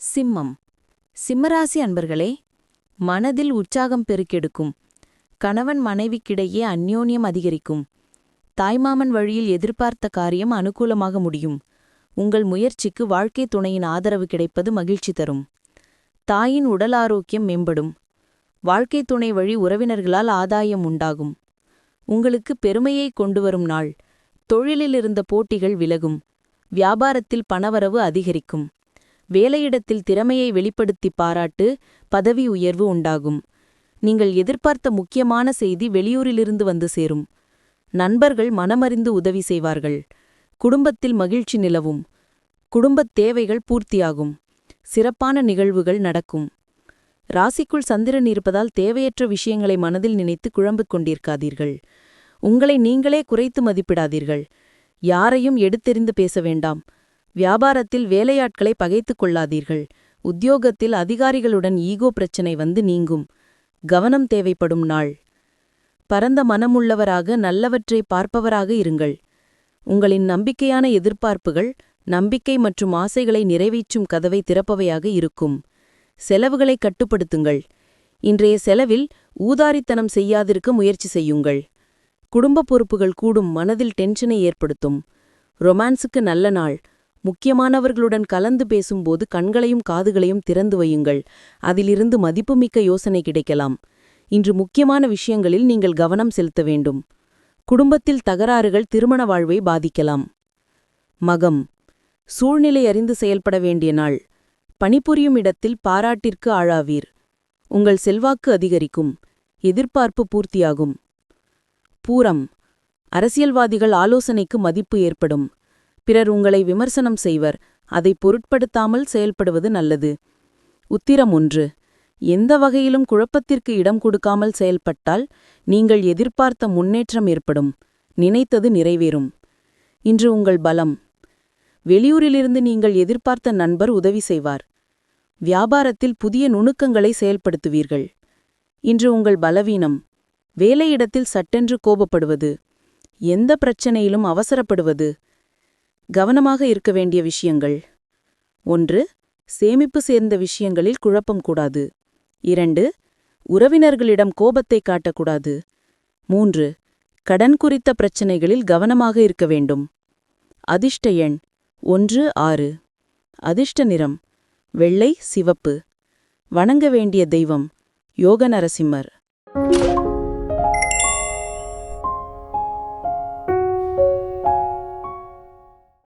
சிம்மம். சிம்மராசி அன்பர்களே மனதில் உற்சாகம் பெருக்கெடுக்கும். கணவன் மனைவிக்கிடையே அந்யோன்யம் அதிகரிக்கும். தாய்மாமன் வழியில் எதிர்பார்த்த காரியம் அனுகூலமாக முடியும். உங்கள் முயற்சிக்கு வாழ்க்கை துணையின் ஆதரவு கிடைப்பது மகிழ்ச்சி தரும். தாயின் உடல் ஆரோக்கியம் மேம்படும். வாழ்க்கை துணை வழி உறவினர்களால் ஆதாயம் உண்டாகும். உங்களுக்கு பெருமையை கொண்டுவரும் நாள். தொழிலில் இருந்த போட்டிகள் விலகும். வியாபாரத்தில் பணவரவு அதிகரிக்கும். வேலையிடத்தில் திறமையை வெளிப்படுத்தி பாராட்டு பதவி உயர்வு உண்டாகும். நீங்கள் எதிர்பார்த்த முக்கியமான செய்தி வெளியூரிலிருந்து வந்து சேரும். நண்பர்கள் மனமறிந்து உதவி செய்வார்கள். குடும்பத்தில் மகிழ்ச்சி நிலவும். குடும்பத் தேவைகள் பூர்த்தியாகும். சிறப்பான நிகழ்வுகள் நடக்கும். ராசிக்குள் சந்திரன் இருப்பதால் தேவையற்ற விஷயங்களை மனதில் நினைத்து குழம்பிக் கொண்டிருக்காதீர்கள். உங்களை நீங்களே குறைத்து மதிப்பிடாதீர்கள். யாரையும் எடுத்தெறிந்து பேச வேண்டாம். வியாபாரத்தில் வேலையாட்களை பகைத்துக் கொள்ளாதீர்கள். உத்தியோகத்தில் அதிகாரிகளுடன் ஈகோ பிரச்சனை வந்து நீங்கும். கவனம் தேவைப்படும் நாள். பரந்த மனமுள்ளவராக நல்லவற்றை பார்ப்பவராக இருங்கள். உங்களின் நம்பிக்கையான எதிர்பார்ப்புகள் நம்பிக்கை மற்றும் ஆசைகளை நிறைவேற்றும் கதவை திறப்பவையாக இருக்கும். செலவுகளை கட்டுப்படுத்துங்கள். இன்றைய செலவில் ஊதாரித்தனம் செய்யாதிருக்க முயற்சி செய்யுங்கள். குடும்ப பொறுப்புகள் கூடும் மனதில் டென்ஷனை ஏற்படுத்தும். ரொமான்ஸுக்கு நல்ல நாள். முக்கியமானவர்களுடன் கலந்து பேசும்போது கண்களையும் காதுகளையும் திறந்து வையுங்கள். அதிலிருந்து மதிப்புமிக்க யோசனை கிடைக்கலாம். இன்று முக்கியமான விஷயங்களில் நீங்கள் கவனம் செலுத்த வேண்டும். குடும்பத்தில் தகராறுகள் திருமண வாழ்வை பாதிக்கலாம். மகம். சூழ்நிலை அறிந்து செயல்பட வேண்டிய நாள். பணிபுரியும் இடத்தில் பாராட்டிற்கு ஆழாவீர் உங்கள் செல்வாக்கு அதிகரிக்கும். எதிர்பார்ப்பு பூர்த்தியாகும். பூரம். அரசியல்வாதிகள் ஆலோசனைக்கு மதிப்பு ஏற்படும். பிறர் உங்களை விமர்சனம் செய்வர் அதை பொருட்படுத்தாமல் செயல்படுவது நல்லது. உத்திரம் ஒன்று. எந்த வகையிலும் குழப்பத்திற்கு இடம் கொடுக்காமல் செயல்பட்டால் நீங்கள் எதிர்பார்த்த முன்னேற்றம் ஏற்படும். நினைத்தது நிறைவேறும். இன்று உங்கள் பலம். வெளியூரிலிருந்து நீங்கள் எதிர்பார்த்த நண்பர் உதவி செய்வார். வியாபாரத்தில் புதிய நுணுக்கங்களை செயல்படுத்துவீர்கள். இன்று உங்கள் பலவீனம். வேலையிடத்தில் சட்டென்று கோபப்படுவது. எந்த பிரச்சனையிலும் அவசரப்படுவது. கவனமாக இருக்க வேண்டிய விஷயங்கள். ஒன்று சேமிப்பு சேர்ந்த விஷயங்களில் குழப்பம் கூடாது. இரண்டு உறவினர்களிடம் கோபத்தை காட்டக்கூடாது. மூன்று கடன் குறித்த பிரச்சினைகளில் கவனமாக இருக்க வேண்டும். அதிர்ஷ்ட எண் ஒன்று ஆறு. அதிர்ஷ்ட நிறம் வெள்ளை சிவப்பு. வணங்க வேண்டிய தெய்வம் யோக நரசிம்மர்.